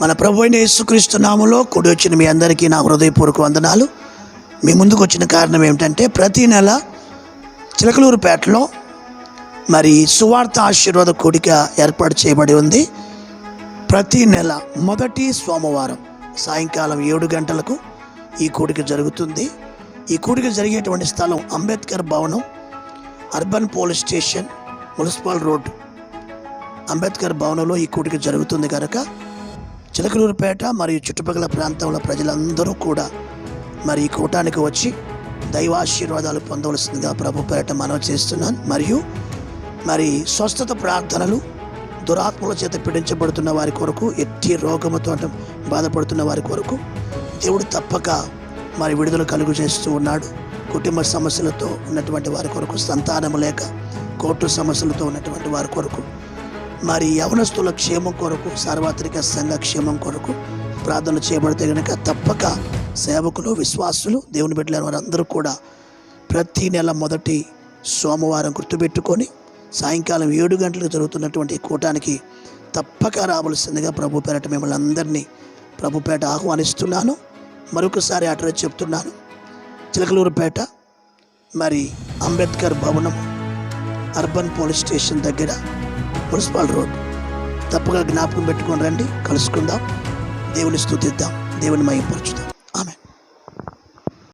మన ప్రభు అయిన యేసుక్రీస్తు నామంలో కూడి వచ్చిన మీ అందరికీ నా హృదయపూర్వక వందనాలు. మీ ముందుకు వచ్చిన కారణం ఏమిటంటే ప్రతి నెల చిలకలూరుపేటలో మరి సువార్త ఆశీర్వాద కూడిక ఏర్పాటు చేయబడి ఉంది. ప్రతి నెల మొదటి సోమవారం సాయంకాలం ఏడు గంటలకు ఈ కూడిక జరుగుతుంది. ఈ కూడిక జరిగేటువంటి స్థలం అంబేద్కర్ భవనం urban police station municipal road Ambedkar భవనంలో ఈ కూడిక జరుగుతుంది కనుక చిలకలూరుపేట మరియు చుట్టుపక్కల ప్రాంతంలో ప్రజలందరూ కూడా మరి ఈ కూటానికి వచ్చి దైవాశీర్వాదాలు పొందవలసిందిగా ప్రభు పేరట మనవి చేస్తున్నాను. మరియు మరి స్వస్థత ప్రార్థనలు దురాత్మల చేత పీడించబడుతున్న వారి కొరకు ఎట్టి రోగముతో బాధపడుతున్న వారి కొరకు దేవుడు తప్పక మరి విడుదల కలుగు చేస్తూ ఉన్నాడు. కుటుంబ సమస్యలతో ఉన్నటువంటి వారి కొరకు సంతానం లేక కోర్టు సమస్యలతో ఉన్నటువంటి వారి కొరకు మరి యవనస్తుల క్షేమం కొరకు సార్వత్రిక సంఘ క్షేమం కొరకు ప్రార్థన చేయబడితే కనుక తప్పక సేవకులు విశ్వాసులు దేవుని బిడ్డలైన వారందరూ కూడా ప్రతి నెల మొదటి సోమవారం గుర్తుపెట్టుకొని సాయంకాలం ఏడు గంటలకు జరుగుతున్నటువంటి కూటానికి తప్పక రావలసిందిగా ప్రభుపేట మిమ్మల్ని అందరినీ ప్రభుపేట ఆహ్వానిస్తున్నాను. మరొకసారి అడ్రస్ చెప్తున్నాను. చిలకలూరుపేట మరి అంబేద్కర్ భవనం అర్బన్ పోలీస్ స్టేషన్ దగ్గర మున్సిపల్ రోడ్. తప్పగా జ్ఞాపకం పెట్టుకొని రండి కలుసుకుందాం. దేవుని స్థుతిద్దాం దేవుని మయంపరచుదాం